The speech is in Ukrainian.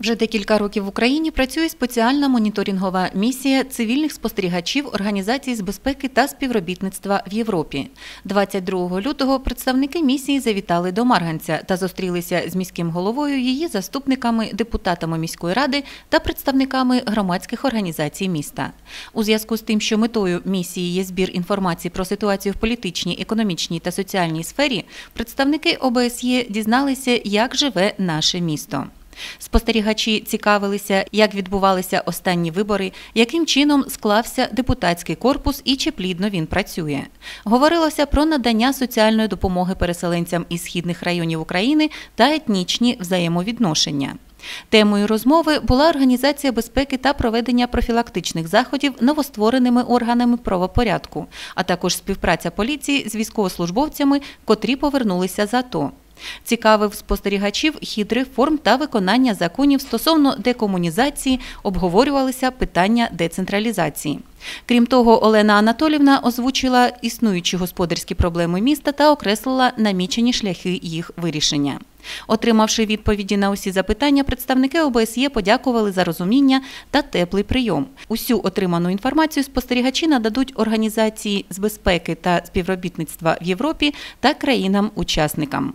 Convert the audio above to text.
Вже декілька років в Україні працює спеціальна моніторингова місія цивільних спостерігачів Організації з безпеки та співробітництва в Європі. 22 лютого представники місії завітали до Марганця та зустрілися з міським головою, її заступниками, депутатами міської ради та представниками громадських організацій міста. У зв'язку з тим, що метою місії є збір інформації про ситуацію в політичній, економічній та соціальній сфері, представники ОБСЄ дізналися, як живе наше місто. Спостерігачі цікавилися, як відбувалися останні вибори, яким чином склався депутатський корпус і чи плідно він працює. Говорилося про надання соціальної допомоги переселенцям із східних районів України та етнічні взаємовідношення. Темою розмови була організація безпеки та проведення профілактичних заходів новоствореними органами правопорядку, а також співпраця поліції з військовослужбовцями, котрі повернулися з АТО. Цікавив спостерігачів хід реформ та виконання законів стосовно декомунізації, обговорювалися питання децентралізації. Крім того, Олена Анатолівна озвучила існуючі господарські проблеми міста та окреслила намічені шляхи їх вирішення. Отримавши відповіді на усі запитання, представники ОБСЄ подякували за розуміння та теплий прийом. Усю отриману інформацію спостерігачі нададуть організації з безпеки та співробітництва в Європі та країнам-учасникам.